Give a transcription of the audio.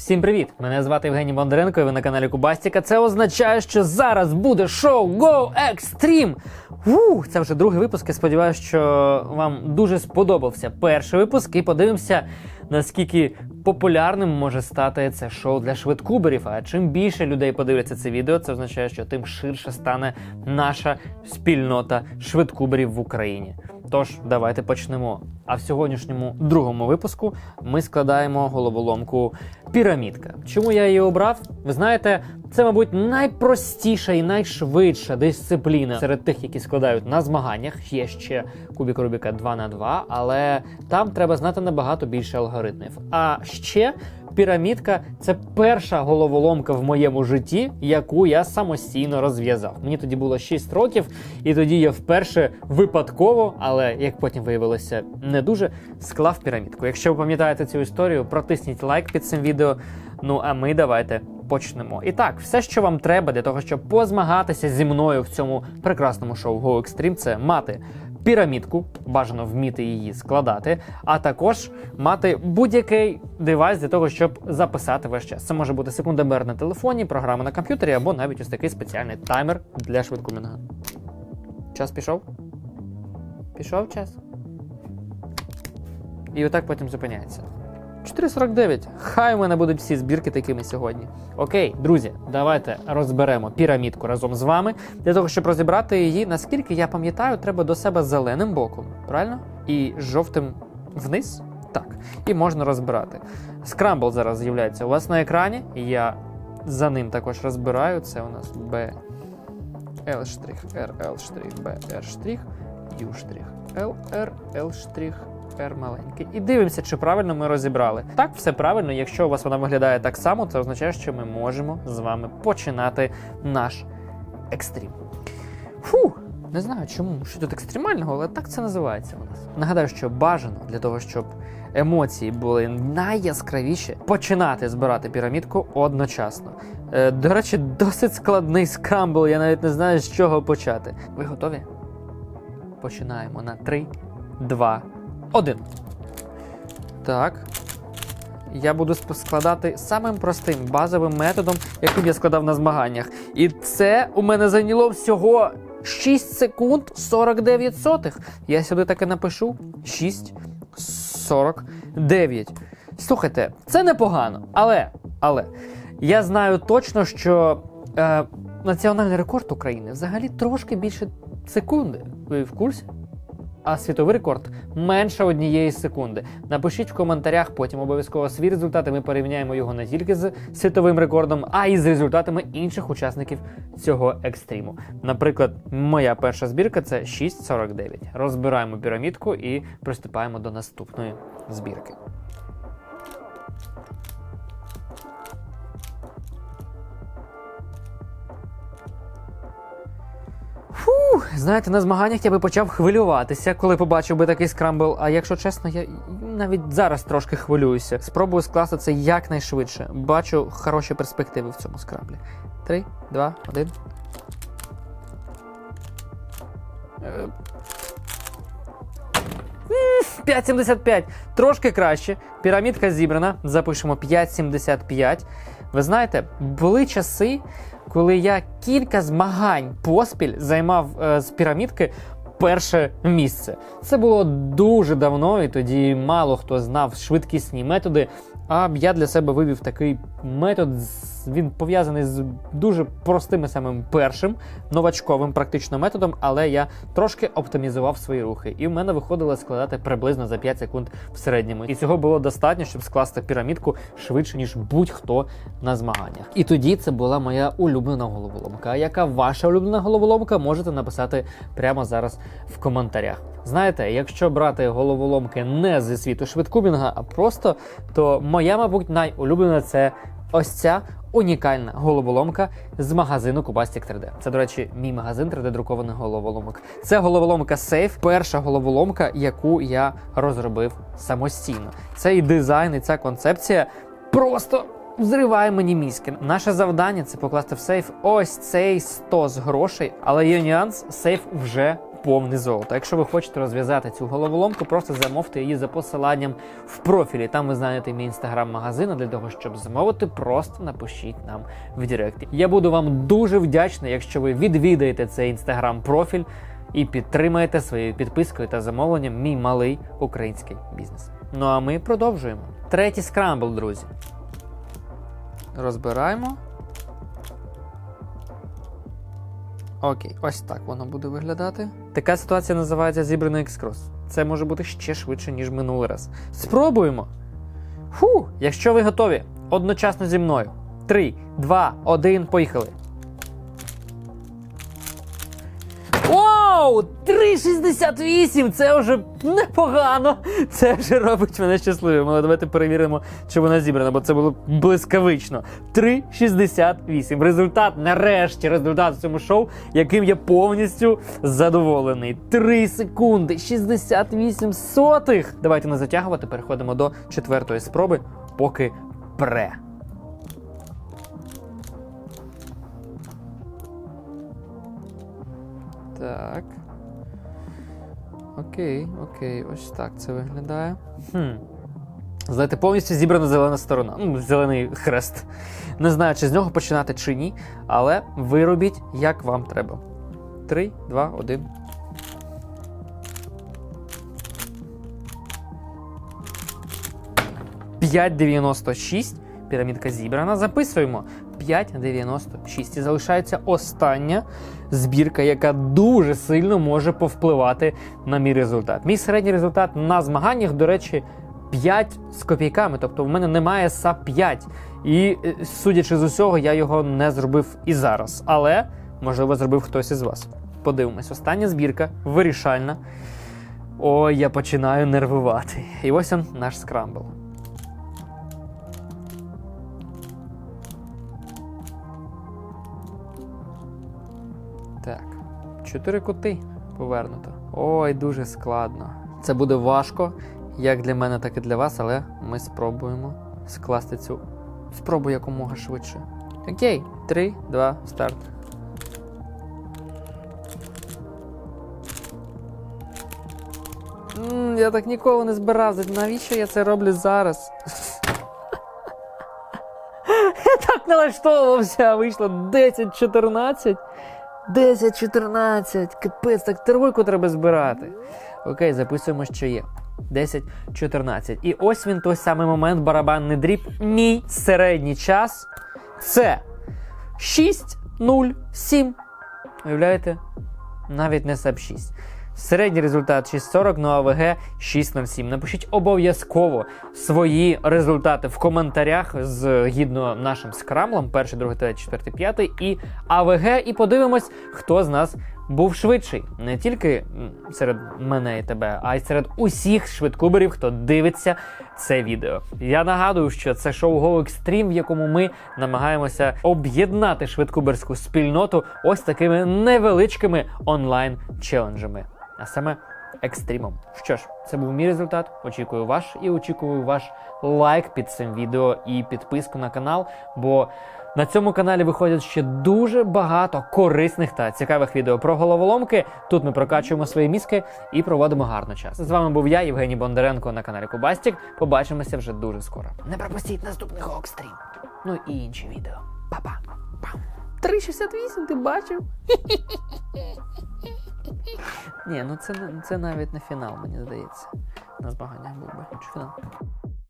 Всім привіт! Мене звати Євгеній Бондаренко, і ви на каналі Кубастіка. Це означає, що зараз буде шоу Go Extreme! Ух, це вже другий випуск. Я сподіваюся, що вам дуже сподобався перший випуск, і подивимося, наскільки популярним може стати це шоу для швидкуберів. А чим більше людей подивляться це відео, це означає, що тим ширше стане наша спільнота швидкуберів в Україні. Тож, давайте почнемо. А в сьогоднішньому другому випуску ми складаємо головоломку пірамідка. Чому я її обрав? Ви знаєте, це, мабуть, найпростіша і найшвидша дисципліна серед тих, які складають на змаганнях. Є ще кубік Рубіка 2 на 2 але там треба знати набагато більше алгоритмів. А ще пірамідка це перша головоломка в моєму житті, яку я самостійно розв'язав. Мені тоді було 6 років, і тоді я вперше випадково, але як потім виявилося, не дуже склав пірамідку. Якщо ви пам'ятаєте цю історію, протисніть лайк під цим відео. Ну а ми давайте почнемо. І так, все, що вам треба для того, щоб позмагатися зі мною в цьому прекрасному шоу Go Extreme, це мати пірамідку, бажано вміти її складати, а також мати будь-який девайс для того, щоб записати весь час. Це може бути секундомер на телефоні, програма на комп'ютері або навіть ось такий спеціальний таймер для швидкоміна. Час пішов? Пішов час? І отак потім зупиняється. 4,49. Хай у мене будуть всі збірки такими сьогодні. Окей, друзі, давайте розберемо пірамідку разом з вами. Для того, щоб розібрати її, наскільки я пам'ятаю, треба до себе зеленим боком, правильно? І жовтим вниз. Так. І можна розбирати. Скрамбл зараз з'являється у вас на екрані. Я за ним також розбираю. Це у нас B, L R, L B, R U L, R, L R маленький. І дивимося, чи правильно ми розібрали. Так, все правильно. Якщо у вас вона виглядає так само, це означає, що ми можемо з вами починати наш екстрім. Фу, не знаю чому, що тут екстремального, але так це називається у нас. Нагадаю, що бажано для того, щоб емоції були найяскравіші, починати збирати пірамідку одночасно. Е, до речі, досить складний скрамбл, я навіть не знаю, з чого почати. Ви готові? Починаємо на 3, 2, 1. Так. Я буду складати самим простим базовим методом, яким я складав на змаганнях. І це у мене зайняло всього 6 секунд 49 сотих. Я сюди таки напишу 6 49. Слухайте, це непогано, але, але я знаю точно, що е, національний рекорд України взагалі трошки більше секунди. Ви в курсі? А світовий рекорд менше однієї секунди. Напишіть в коментарях потім обов'язково свій результат, і ми порівняємо його не тільки з світовим рекордом, а й з результатами інших учасників цього екстриму. Наприклад, моя перша збірка це 6.49. Розбираємо пірамідку і приступаємо до наступної збірки. Знаєте, на змаганнях я би почав хвилюватися, коли побачив би такий скрамбл. А якщо чесно, я навіть зараз трошки хвилююся. Спробую скласти це якнайшвидше. Бачу хороші перспективи в цьому скрамблі. Три, два, один. Е, 5,75. Трошки краще. Пірамідка зібрана. Запишемо 5,75. Ви знаєте, були часи, коли я кілька змагань поспіль займав е, з пірамідки перше місце. Це було дуже давно, і тоді мало хто знав швидкісні методи. А я для себе вивів такий метод. Він пов'язаний з дуже простим самим першим новачковим практично методом, але я трошки оптимізував свої рухи, і в мене виходило складати приблизно за 5 секунд в середньому. І цього було достатньо, щоб скласти пірамідку швидше ніж будь-хто на змаганнях. І тоді це була моя улюблена головоломка. Яка ваша улюблена головоломка, можете написати прямо зараз в коментарях. Знаєте, якщо брати головоломки не зі світу швидкубінга, а просто, то моя, мабуть, найулюблена це ось ця унікальна головоломка з магазину Кубастік 3D. Це, до речі, мій магазин 3D-друкованих головоломок. Це головоломка Safe, перша головоломка, яку я розробив самостійно. Цей дизайн і ця концепція просто. Взриває мені мізки. Наше завдання це покласти в сейф ось цей 100 з грошей, але є нюанс, сейф вже повне золото. Якщо ви хочете розв'язати цю головоломку, просто замовте її за посиланням в профілі. Там ви знайдете мій інстаграм-магазин. Для того, щоб замовити, просто напишіть нам в Директі. Я буду вам дуже вдячний, якщо ви відвідаєте цей інстаграм-профіль і підтримаєте своєю підпискою та замовленням мій малий український бізнес. Ну а ми продовжуємо. Третій скрамбл, друзі. Розбираємо. Окей, ось так воно буде виглядати. Така ситуація називається зібраний екскрос. Це може бути ще швидше, ніж минулий раз. Спробуємо. Фу, якщо ви готові, одночасно зі мною. 3, 2, 1, поїхали. Вау! 3,68! Це вже непогано. Це вже робить мене щасливим. Але давайте перевіримо, чи вона зібрана, бо це було блискавично. 3,68. Результат, нарешті, результат в цьому шоу, яким я повністю задоволений. 3 секунди, 68 сотих. Давайте не затягувати, переходимо до четвертої спроби, поки пре. Так. Окей, окей, ось так це виглядає. Хм. Знаєте, повністю зібрана зелена сторона. Ну, зелений хрест. Не знаю, чи з нього починати чи ні, але виробіть, як вам треба. 3, 2, 1. П'ять дев'яносто шість. Пірамідка зібрана. Записуємо 5,96. І залишається остання збірка, яка дуже сильно може повпливати на мій результат. Мій середній результат на змаганнях, до речі, 5 з копійками. Тобто в мене немає СА 5. І е, судячи з усього, я його не зробив і зараз. Але, можливо, зробив хтось із вас. Подивимось, остання збірка вирішальна. Ой, я починаю нервувати. І ось он наш скрамбл. Так, чотири кути повернуто. Ой, дуже складно. Це буде важко, як для мене, так і для вас, але ми спробуємо скласти цю спробу якомога швидше. Окей, 3, 2, старт. М, Я так ніколи не збирався. Навіщо я це роблю зараз? Я так налаштовувався, а вийшло 10-14. 10-14. Капець, так тройку треба збирати. Окей, записуємо, що є. 10-14. І ось він той самий момент, барабанний дріб. Мій середній час це 6-0-7. Уявляєте? Навіть не САП 6. Середній результат 6.40, ну а ВГ 6.07. Напишіть обов'язково свої результати в коментарях згідно нашим скрамлам, перший, другий, третій, четвертий, п'ятий і АВГ, і подивимось, хто з нас був швидший. Не тільки серед мене і тебе, а й серед усіх швидкуберів, хто дивиться це відео. Я нагадую, що це шоу Go Extreme, в якому ми намагаємося об'єднати швидкуберську спільноту ось такими невеличкими онлайн-челенджами, а саме екстримом. Що ж, це був мій результат. Очікую ваш і очікую ваш лайк під цим відео і підписку на канал, бо на цьому каналі виходять ще дуже багато корисних та цікавих відео про головоломки. Тут ми прокачуємо свої мізки і проводимо гарно час. З вами був я, Євгеній Бондаренко на каналі Кубастік. Побачимося вже дуже скоро. Не пропустіть наступний Гокстрім. Ну і інші відео. Па-па. Пам. 3,68 ти бачив? Ні, ну це, це навіть не фінал, мені здається. На змаганнях був би. Фінал?